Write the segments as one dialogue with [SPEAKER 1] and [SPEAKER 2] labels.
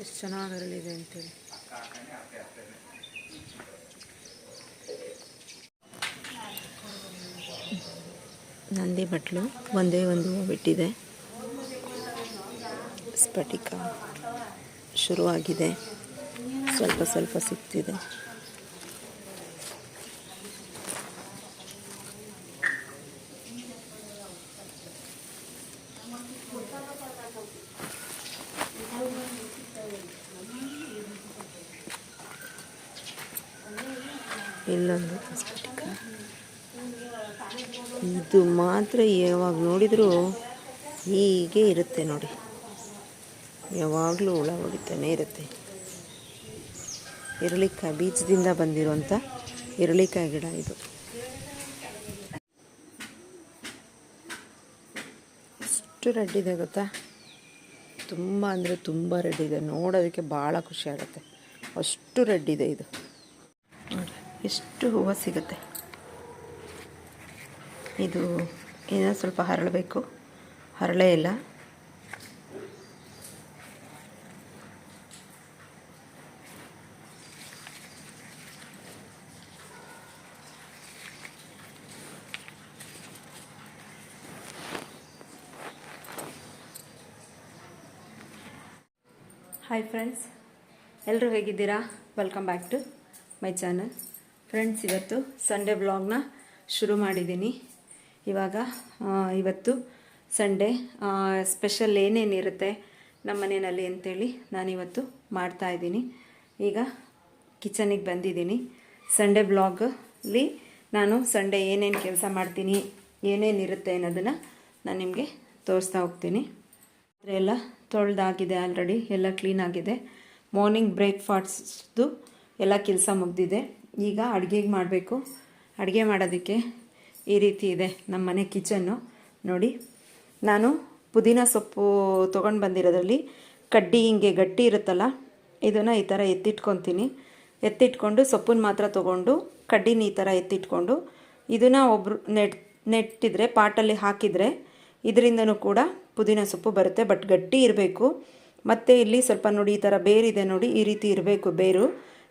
[SPEAKER 1] ಎಷ್ಟು ಚೆನ್ನಾಗಿ ಅರಳಿದೆ ಅಂತೇಳಿ. ನಂದಿ ಬಟ್ಲು ಒಂದೇ ಒಂದು ಬಿಟ್ಟಿದೆ ಸ್ಫಟಿಕ ಶುರುವಾಗಿದೆ. ಸ್ವಲ್ಪ ಸ್ವಲ್ಪ ಸಿಗ್ತಿದೆ. ಇಲ್ಲೊಂದು ಕಾಸ್ಮೆಟಿಕ್ ಇದು ಮಾತ್ರ ಯಾವಾಗ ನೋಡಿದರೂ ಹೀಗೆ ಇರುತ್ತೆ ನೋಡಿ. ಯಾವಾಗಲೂ ಹುಳ ಹೊಡಿತಾನೆ ಇರುತ್ತೆ. ಇರಳಿಕಾಯಿ ಬೀಜದಿಂದ ಬಂದಿರುವಂಥ ಇರಳಿಕಾಯಿ ಗಿಡ ಇದು. ಎಷ್ಟು ರೆಡ್ ಇದೆ ಗೊತ್ತಾ? ತುಂಬ ಅಂದರೆ ತುಂಬ ರೆಡ್ ಇದೆ. ನೋಡೋದಕ್ಕೆ ಭಾಳ ಖುಷಿ ಆಗುತ್ತೆ. ಅಷ್ಟು ರೆಡ್ ಇದೆ ಇದು. ಎಷ್ಟು ಹೂವು ಸಿಗುತ್ತೆ? ಇದು ಏನೋ ಸ್ವಲ್ಪ ಹರಳಬೇಕು. ಹರಳೇ ಇಲ್ಲ. ಹಾಯ್ ಫ್ರೆಂಡ್ಸ್ ಎಲ್ಲರೂ ಹೇಗಿದ್ದೀರಾ? Welcome back to my channel friends ಇವತ್ತು ಸಂಡೇ ಬ್ಲಾಗ್ನ ಶುರು ಮಾಡಿದ್ದೀನಿ. ಇವಾಗ ಇವತ್ತು ಸಂಡೇ ಸ್ಪೆಷಲ್ ಏನೇನಿರುತ್ತೆ ನಮ್ಮ ಮನೆಯಲ್ಲಿ ಅಂತೇಳಿ ನಾನಿವತ್ತು ಮಾಡ್ತಾಯಿದ್ದೀನಿ ಈಗ ಕಿಚನಿಗೆ ಬಂದಿದ್ದೀನಿ. ಸಂಡೇ ಬ್ಲಾಗಲ್ಲಿ ನಾನು ಸಂಡೇ ಏನೇನು ಕೆಲಸ ಮಾಡ್ತೀನಿ ಏನೇನಿರುತ್ತೆ ಅನ್ನೋದನ್ನು ನಾನು ನಿಮಗೆ ತೋರಿಸ್ತಾ ಹೋಗ್ತೀನಿ. ಆದರೆ ಎಲ್ಲ ತೊಳೆದಾಗಿದೆ ಆಲ್ರೆಡಿ ಎಲ್ಲ ಕ್ಲೀನಾಗಿದೆ ಮಾರ್ನಿಂಗ್ ಬ್ರೇಕ್ಫಾಸ್ಟ್ದು ಎಲ್ಲ ಕೆಲಸ ಮುಗ್ದಿದೆ. ಈಗ ಅಡುಗೆಗೆ ಮಾಡಬೇಕು. ಅಡುಗೆ ಮಾಡೋದಕ್ಕೆ ಈ ರೀತಿ ಇದೆ ನಮ್ಮ ಮನೆ ಕಿಚನ್ನು. ನೋಡಿ, ನಾನು ಪುದೀನ ಸೊಪ್ಪು ತೊಗೊಂಡು ಬಂದಿರೋದ್ರಲ್ಲಿ ಕಡ್ಡಿ ಹಿಂಗೆ ಗಟ್ಟಿ ಇರುತ್ತಲ್ಲ, ಇದನ್ನು ಈ ಥರ ಎತ್ತಿಟ್ಕೊತೀನಿ. ಎತ್ತಿಟ್ಕೊಂಡು ಸೊಪ್ಪನ್ನು ಮಾತ್ರ ತೊಗೊಂಡು ಕಡ್ಡಿನ ಈ ಥರ ಎತ್ತಿಟ್ಕೊಂಡು ಇದನ್ನು ಒಬ್ಬರು ನೆಟ್, ನೆಟ್ಟಿದ್ರೆ, ಪಾಟಲ್ಲಿ ಹಾಕಿದರೆ ಇದರಿಂದನೂ ಕೂಡ ಪುದೀನ ಸೊಪ್ಪು ಬರುತ್ತೆ. ಬಟ್ ಗಟ್ಟಿ ಇರಬೇಕು. ಮತ್ತು ಇಲ್ಲಿ ಸ್ವಲ್ಪ ನೋಡಿ ಈ ಥರ ಬೇರಿದೆ ನೋಡಿ, ಈ ರೀತಿ ಇರಬೇಕು ಬೇರು.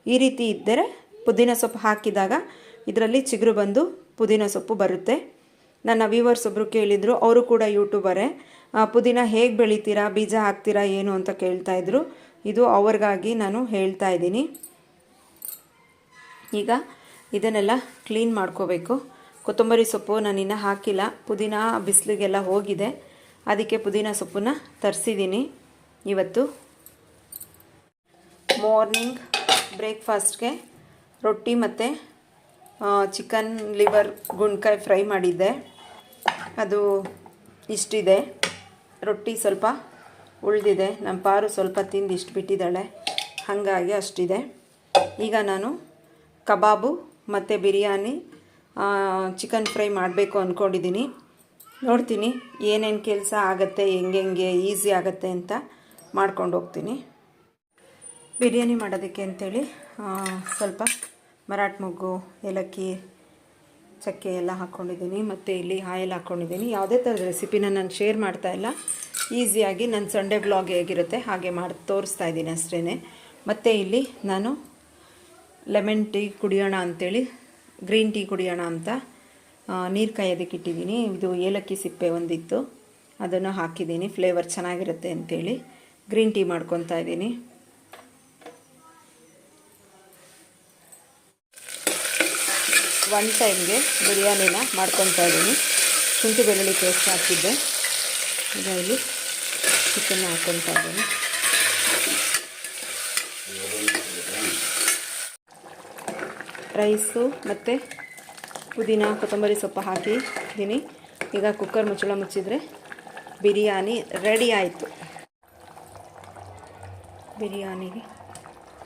[SPEAKER 1] ಈ ರೀತಿ ಇದ್ದರೆ ಪುದೀನ ಸೊಪ್ಪು ಹಾಕಿದಾಗ ಇದರಲ್ಲಿ ಚಿಗುರು ಬಂದು ಪುದೀನ ಸೊಪ್ಪು ಬರುತ್ತೆ. ನನ್ನ ವ್ಯೂವರ್ಸ್ ಒಬ್ಬರು ಕೇಳಿದರು, ಅವರು ಕೂಡ ಯೂಟ್ಯೂಬರೇ ಪುದೀನ ಹೇಗೆ ಬೆಳಿತೀರಾ, ಬೀಜ ಹಾಕ್ತೀರಾ, ಏನು ಅಂತ ಕೇಳ್ತಾ ಇದ್ರು. ಇದು ಅವ್ರಿಗಾಗಿ ನಾನು ಹೇಳ್ತಾ ಇದ್ದೀನಿ. ಈಗ ಇದನ್ನೆಲ್ಲ ಕ್ಲೀನ್ ಮಾಡ್ಕೋಬೇಕು. ಕೊತ್ತಂಬರಿ ಸೊಪ್ಪು ನಾನಿನ್ನು ಹಾಕಿಲ್ಲ. ಪುದೀನ ಬಿಸಿಲಿಗೆಲ್ಲ ಹೋಗಿದೆ. ಅದಕ್ಕೆ ಪುದೀನ ಸೊಪ್ಪನ್ನ ತರಿಸಿದ್ದೀನಿ ಇವತ್ತು. ಮಾರ್ನಿಂಗ್ ಬ್ರೇಕ್ಫಾಸ್ಟ್ಗೆ ರೊಟ್ಟಿ ಮತ್ತು ಚಿಕನ್ ಲಿವರ್ ಗುಂಡ್ಕಾಯಿ ಫ್ರೈ ಮಾಡಿದ್ದೆ. ಅದು ಇಷ್ಟಿದೆ. ರೊಟ್ಟಿ ಸ್ವಲ್ಪ ಉಳಿದಿದೆ. ನಮ್ಮ ಪಾರು ಸ್ವಲ್ಪ ತಿಂದು ಇಷ್ಟು ಬಿಟ್ಟಿದ್ದಾಳೆ. ಹಾಗಾಗಿ ಅಷ್ಟಿದೆ. ಈಗ ನಾನು ಕಬಾಬು ಮತ್ತು ಬಿರಿಯಾನಿ ಚಿಕನ್ ಫ್ರೈ ಮಾಡಬೇಕು ಅಂದ್ಕೊಂಡಿದ್ದೀನಿ ನೋಡ್ತೀನಿ ಏನೇನು ಕೆಲಸ ಆಗುತ್ತೆ ಹೆಂಗೆ, ಈಸಿ ಆಗುತ್ತೆ ಅಂತ ಮಾಡ್ಕೊಂಡು ಹೋಗ್ತೀನಿ. ಬಿರಿಯಾನಿ ಮಾಡೋದಕ್ಕೆ ಅಂಥೇಳಿ ಸ್ವಲ್ಪ ಮರಾಟ್ ಮೊಗ್ಗು, ಏಲಕ್ಕಿ, ಚಕ್ಕೆ ಎಲ್ಲ ಹಾಕ್ಕೊಂಡಿದ್ದೀನಿ ಮತ್ತು ಇಲ್ಲಿ ಆಯಿಲ್ ಹಾಕ್ಕೊಂಡಿದ್ದೀನಿ ಯಾವುದೇ ಥರದ ರೆಸಿಪಿನ ನಾನು ಶೇರ್ ಮಾಡ್ತಾ ಇಲ್ಲ. ಈಸಿಯಾಗಿ ನನ್ನ ಸಂಡೇ ಬ್ಲಾಗ್ ಹೇಗಿರುತ್ತೆ ಹಾಗೆ ಮಾಡಿ ತೋರಿಸ್ತಾ ಇದ್ದೀನಿ ಅಷ್ಟೇ ಮತ್ತು ಇಲ್ಲಿ ನಾನು ಲೆಮನ್ ಟೀ ಕುಡಿಯೋಣ ಅಂಥೇಳಿ ಗ್ರೀನ್ ಟೀ ಕುಡಿಯೋಣ ಅಂತ ನೀರು ಕಾಯೋದಕ್ಕೆ ಇಟ್ಟಿದ್ದೀನಿ. ಇದು ಏಲಕ್ಕಿ ಸಿಪ್ಪೆ ಒಂದಿತ್ತು. ಅದನ್ನು ಹಾಕಿದ್ದೀನಿ. ಫ್ಲೇವರ್ ಚೆನ್ನಾಗಿರುತ್ತೆ ಅಂಥೇಳಿ ಗ್ರೀನ್ ಟೀ ಮಾಡ್ಕೊತಾ ಇದ್ದೀನಿ. ಒನ್ ಟೈಮ್ಗೆ ಬಿರಿಯಾನಿನ ಮಾಡ್ಕೊತಾ ಇದ್ದೀನಿ. ಶುಂಠಿ ಬೆಳ್ಳುಳ್ಳಿ ಪೇಸ್ಟ್ ಹಾಕಿದ್ದೆ. ಇಲ್ಲಿ ಚಿಕನ್ ಹಾಕ್ಕೊತಾ ಇದ್ದೀನಿ. ರೈಸು ಮತ್ತು ಪುದೀನ, ಕೊತ್ತಂಬರಿ ಸೊಪ್ಪು ಹಾಕಿದ್ದೀನಿ. ಈಗ ಕುಕ್ಕರ್ ಮುಚ್ಚಳ ಮುಚ್ಚಿದರೆ ಬಿರಿಯಾನಿ ರೆಡಿ ಆಯಿತು. ಬಿರಿಯಾನಿಗೆ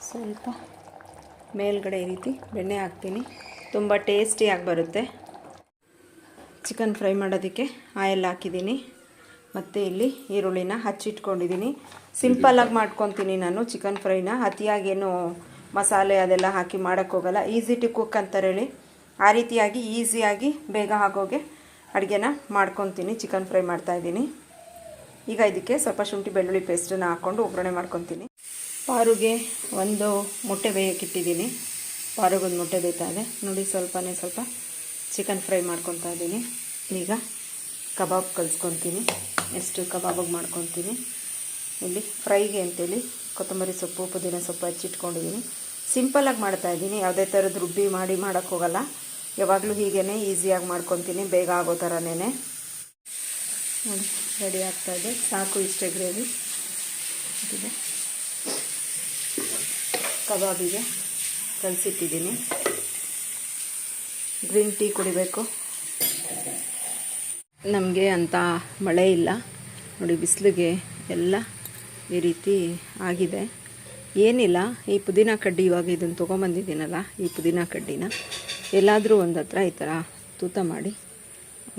[SPEAKER 1] ಸ್ವಲ್ಪ ಮೇಲ್ಗಡೆ ಈ ರೀತಿ ಬೆಣ್ಣೆ ಹಾಕ್ತೀನಿ. ತುಂಬ ಟೇಸ್ಟಿಯಾಗಿ ಬರುತ್ತೆ. ಚಿಕನ್ ಫ್ರೈ ಮಾಡೋದಕ್ಕೆ ಆಯಿಲ್ ಹಾಕಿದ್ದೀನಿ. ಮತ್ತು ಇಲ್ಲಿ ಈರುಳ್ಳಿನ ಹಚ್ಚಿಟ್ಕೊಂಡಿದ್ದೀನಿ. ಸಿಂಪಲ್ಲಾಗಿ ಮಾಡ್ಕೊತೀನಿ ನಾನು ಚಿಕನ್ ಫ್ರೈನ. ಅತಿಯಾಗೇನು ಮಸಾಲೆ ಅದೆಲ್ಲ ಹಾಕಿ ಮಾಡೋಕ್ಕೋಗಲ್ಲ ಈಸಿ ಟು ಕುಕ್ ಅಂತಾರೆ ಹೇಳಿ. ಆ ರೀತಿಯಾಗಿ ಈಸಿಯಾಗಿ ಬೇಗ ಆಗೋಗೆ ಅಡುಗೆನ ಮಾಡ್ಕೊತೀನಿ. ಚಿಕನ್ ಫ್ರೈ ಮಾಡ್ತಾಯಿದ್ದೀನಿ ಈಗ ಇದಕ್ಕೆ ಸ್ವಲ್ಪ ಶುಂಠಿ ಬೆಳ್ಳುಳ್ಳಿ ಪೇಸ್ಟನ್ನು ಹಾಕ್ಕೊಂಡು ಒಗ್ಗರಣೆ ಮಾಡ್ಕೊತೀನಿ. ಪಾರುಗೆ ಒಂದು ಮೊಟ್ಟೆ ಬೇಯಕ್ಕಿಟ್ಟಿದ್ದೀನಿ ಪಾರುಗೊಂದು ಮೊಟ್ಟೆ ಬೇಯ್ತಾ ಇದೆ. ನೋಡಿ, ಸ್ವಲ್ಪನೇ ಸ್ವಲ್ಪ ಚಿಕನ್ ಫ್ರೈ ಮಾಡ್ಕೊತಾ ಇದ್ದೀನಿ. ಈಗ ಕಬಾಬ್ ಕಲ್ಸ್ಕೊತೀನಿ ಎಷ್ಟು ಕಬಾಬಾಗಿ ಮಾಡ್ಕೊತೀನಿ ಇಲ್ಲಿ ಫ್ರೈಗೆ ಅಂತೇಳಿ ಕೊತ್ತಂಬರಿ ಸೊಪ್ಪು, ಪುದೀನ ಸೊಪ್ಪು ಹಚ್ಚಿಟ್ಕೊಂಡಿದ್ದೀನಿ ಸಿಂಪಲಾಗಿ ಮಾಡ್ತಾಯಿದ್ದೀನಿ ಯಾವುದೇ ಥರದ್ದು ರುಬ್ಬಿ ಮಾಡಿ ಮಾಡೋಕ್ಕೆ ಹೋಗಲ್ಲ. ಯಾವಾಗಲೂ ಹೀಗೇ ಈಸಿಯಾಗಿ ಮಾಡ್ಕೊತೀನಿ ಬೇಗ ಆಗೋ ಥರನೇ ನೋಡಿ ರೆಡಿ ಇದೆ. ಸಾಕು ಇಷ್ಟೇ ಗ್ರೇವಿ ಕಬಾಬಿಗೆ. ಕಲಸಿಟ್ಟಿದ್ದೀನಿ. ಗ್ರೀನ್ ಟೀ ಕುಡಿಬೇಕು. ನಮಗೆ ಅಂತ ಮಳೆ ಇಲ್ಲ. ನೋಡಿ ಬಿಸಿಲಿಗೆ ಎಲ್ಲ ಈ ರೀತಿ ಆಗಿದೆ. ಏನಿಲ್ಲ, ಈ ಪುದೀನ ಕಡ್ಡಿ ಇವಾಗ ಇದನ್ನು ತೊಗೊಂಬಂದಿದ್ದೀನಲ್ಲ, ಈ ಪುದೀನ ಕಡ್ಡಿನ. ಎಲ್ಲಾದರೂ ಒಂದು ಹತ್ರ ಈ ಥರ ತೂತ ಮಾಡಿ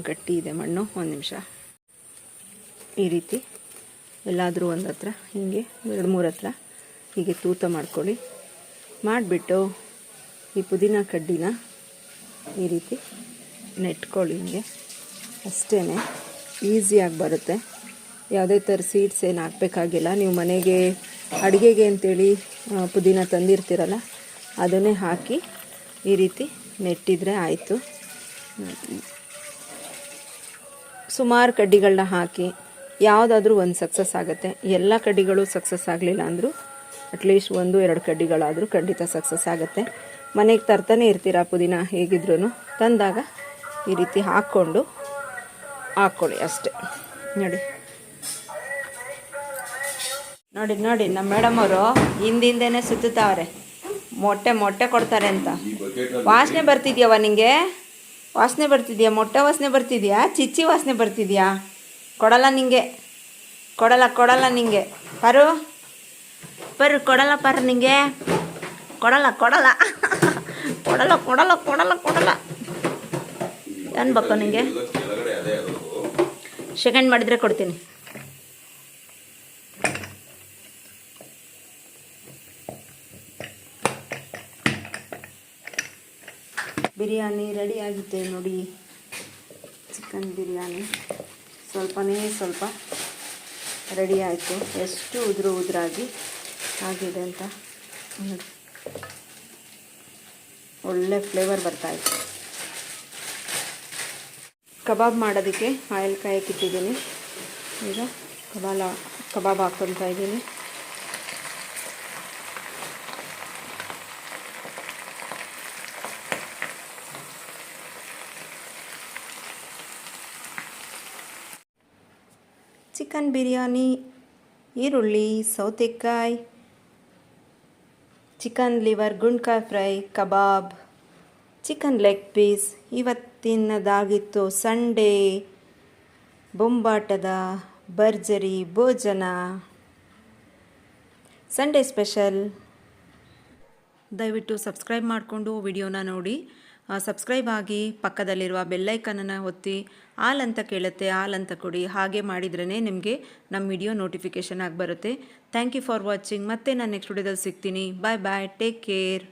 [SPEAKER 1] ಗಟ್ಟಿ ಇದೆ ಮಣ್ಣು, ಒಂದು ನಿಮಿಷ. ಈ ರೀತಿ ಎಲ್ಲಾದರೂ ಒಂದು ಹತ್ರ, ಹೀಗೆ ಎರಡು ಮೂರು ಹತ್ರ ಹೀಗೆ ತೂತ ಮಾಡ್ಕೊಳ್ಳಿ. ಮಾಡಿಬಿಟ್ಟು ಈ ಪುದೀನ ಕಡ್ಡಿನ ಈ ರೀತಿ ನೆಟ್ಕೊಳ್ಳಿ ಹಿಂಗೆ. ಅಷ್ಟೇ ಈಸಿಯಾಗಿ ಬರುತ್ತೆ. ಯಾವುದೇ ಥರ ಸೀಡ್ಸ್ ಏನು ಹಾಕಬೇಕಾಗಿಲ್ಲ. ನೀವು ಮನೆಗೆ ಅಡುಗೆಗೆ ಅಂತೇಳಿ ಪುದೀನ ತಂದಿರ್ತೀರಲ್ಲ, ಅದನ್ನೇ ಹಾಕಿ ಈ ರೀತಿ ನೆಟ್ಟಿದ್ರೆ ಆಯಿತು. ಸುಮಾರು ಕಡ್ಡಿಗಳನ್ನ ಹಾಕಿ, ಯಾವುದಾದ್ರೂ ಒಂದು ಸಕ್ಸಸ್ ಆಗುತ್ತೆ. ಎಲ್ಲ ಕಡ್ಡಿಗಳು ಸಕ್ಸಸ್ ಆಗಲಿಲ್ಲ ಅಂದರೂ ಅಟ್ಲೀಸ್ಟ್ ಒಂದು, ಎರಡು ಕಡ್ಡಿಗಳಾದರೂ ಖಂಡಿತ ಸಕ್ಸಸ್ ಆಗುತ್ತೆ. ಮನೆಗೆ ತರ್ತಾನೆ ಇರ್ತೀರ ಪುದೀನ? ಹೇಗಿದ್ರೂ ತಂದಾಗ ಈ ರೀತಿ ಹಾಕ್ಕೊಂಡು ಹಾಕ್ಕೊಳ್ಳಿ ಅಷ್ಟೆ. ನೋಡಿ. ನೋಡಿ ನೋಡಿ, ನಮ್ಮ ಮೇಡಮ್ ಅವರು ಹಿಂದಿಂದೇನೆ ಸುತ್ತುತ್ತಾವ್ರೆ. ಮೊಟ್ಟೆ ಮೊಟ್ಟೆ ಕೊಡ್ತಾರೆ ಅಂತ. ವಾಸನೆ ಬರ್ತಿದ್ಯಾವ ನಿಂಗೆ? ವಾಸನೆ ಬರ್ತಿದ್ಯಾ? ಮೊಟ್ಟೆ ವಾಸನೆ ಬರ್ತಿದ್ಯಾ? ಚಿಚ್ಚಿ ವಾಸನೆ ಬರ್ತಿದ್ಯಾ? ಕೊಡಲ್ಲ ನಿಂಗೆ. ಕೊಡಲ್ಲ ಕೊಡಲ್ಲ ನಿಂಗೆ. ಪರು? ಪರು ಕೊಡಲ್ಲ ಪರು ನಿಂಗೆ ಕೊಡಲ್ಲ ಕೊಡಲ್ಲ ಕೊಡಲ್ಲ ಕೊಡಲ್ಲ ಕೊಡಲ್ಲ ಕೊಡಲ್ಲ ಏನು ಬೇಕು ನಿಂಗೆ ಸೆಕೆಂಡ್ ಮಾಡಿದರೆ ಕೊಡ್ತೀನಿ ಬಿರಿಯಾನಿ ರೆಡಿ ಆಗುತ್ತೆ ನೋಡಿ ಚಿಕನ್ ಬಿರಿಯಾನಿ ಸ್ವಲ್ಪನೇ ಸ್ವಲ್ಪ ರೆಡಿ ಆಯಿತು ಎಷ್ಟು ಉದುರು ಉದುರಾಗಿ ಆಗಿದೆ ಅಂತ ನೋಡಿ. ಒಳ್ಳೆ ಫ್ಲೇವರ್ ಬರ್ತಾಯಿತ್ತು ಕಬಾಬ್ ಮಾಡೋದಕ್ಕೆ ಆಯಿಲ್ ಇಟ್ಟಿದ್ದೀನಿ ಈಗ ಕಬಾಲ, ಕಬಾಬ್ ಹಾಕ್ಕೊತಾ ಇದ್ದೀನಿ. ಚಿಕನ್ ಬಿರಿಯಾನಿ, ಈರುಳ್ಳಿ, ಸೌತೆಕಾಯಿ. ಚಿಕನ್ ಲಿವರ್ ಗುಂಡ್ಕಾಯಿ ಫ್ರೈ, ಕಬಾಬ್, ಚಿಕನ್ ಲೆಗ್ ಪೀಸ್ ಇವತ್ತಿನದಾಗಿತ್ತು ಸಂಡೇ. ಬೊಂಬಾಟದ ಭರ್ಜರಿ ಭೋಜನ. Sunday special. ದಯವಿಟ್ಟು ಸಬ್ಸ್ಕ್ರೈಬ್ ಮಾಡಿಕೊಂಡು ವಿಡಿಯೋನ ನೋಡಿ. ಸಬ್ಸ್ಕ್ರೈಬ್ ಆಗಿ ಪಕ್ಕದಲ್ಲಿರುವ ಬೆಲ್ಲೈಕನನ್ನು ಒತ್ತಿ ಆಲ್ ಅಂತ ಕೇಳುತ್ತೆ ಆಲ್ ಅಂತ ಕೊಡಿ, ಹಾಗೆ ಮಾಡಿದ್ರೇ ನಿಮಗೆ ನಮ್ಮ ವಿಡಿಯೋ ನೋಟಿಫಿಕೇಷನ್ ಆಗಿ ಬರುತ್ತೆ. ಥ್ಯಾಂಕ್ ಯು ಫಾರ್ ವಾಚಿಂಗ್ ಮತ್ತೆ ನಾನು ನೆಕ್ಸ್ಟ್ ವಿಡಿಯೋದಲ್ಲಿ ಸಿಗ್ತೀನಿ. ಬಾಯ್ ಬಾಯ್ ಟೇಕ್ ಕೇರ್